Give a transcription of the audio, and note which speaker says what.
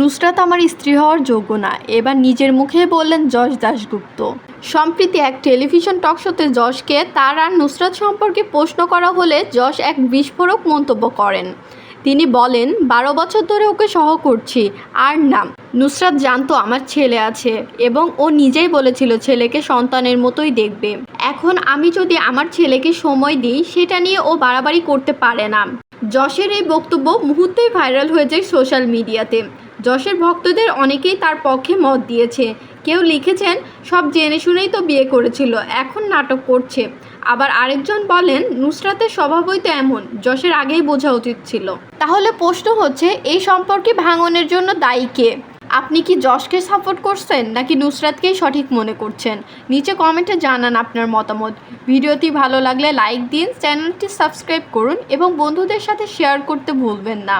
Speaker 1: নুসরাত আমার স্ত্রী হওয়ার যোগ্য না। এবার নিজের মুখে বললেন যশ দাশগুপ্ত। সম্প্রতি এক টেলিভিশন টক শোতে যশকে তার আর নুসরাত সম্পর্কে প্রশ্ন করা হলে যশ এক বিস্ফোরক মন্তব্য করেন। তিনি বলেন, বারো বছর ধরে ওকে সহ করছি, আর নাম নুসরাত জানতো আমার ছেলে আছে এবং ও নিজেই বলেছিল ছেলেকে সন্তানের মতোই দেখবে। এখন আমি যদি আমার ছেলেকে সময় দিই, সেটা নিয়ে ও বাড়াবাড়ি করতে পারে না। যশের এই বক্তব্য মুহূর্তেই ভাইরাল হয়ে যায় সোশ্যাল মিডিয়াতে। যশের ভক্তদের অনেকেই তার পক্ষে মত দিয়েছে। কেউ লিখেছেন, সব জেনে শুনেই তো বিয়ে করেছিল, এখন নাটক করছে। আবার আরেকজন বলেন, নুসরাতের স্বভাবই তো এমন, যশের আগেই বোঝা উচিত ছিল। তাহলে প্রশ্ন হচ্ছে, এই সম্পর্কে ভাঙনের জন্য দায়ী কে? আপনি কি যশকে সাপোর্ট করছেন নাকি নুসরাতকেই সঠিক মনে করছেন? নিচে কমেন্টে জানান আপনার মতামত। ভিডিওটি ভালো লাগলে লাইক দিন, চ্যানেলটি সাবস্ক্রাইব করুন এবং বন্ধুদের সাথে শেয়ার করতে ভুলবেন না।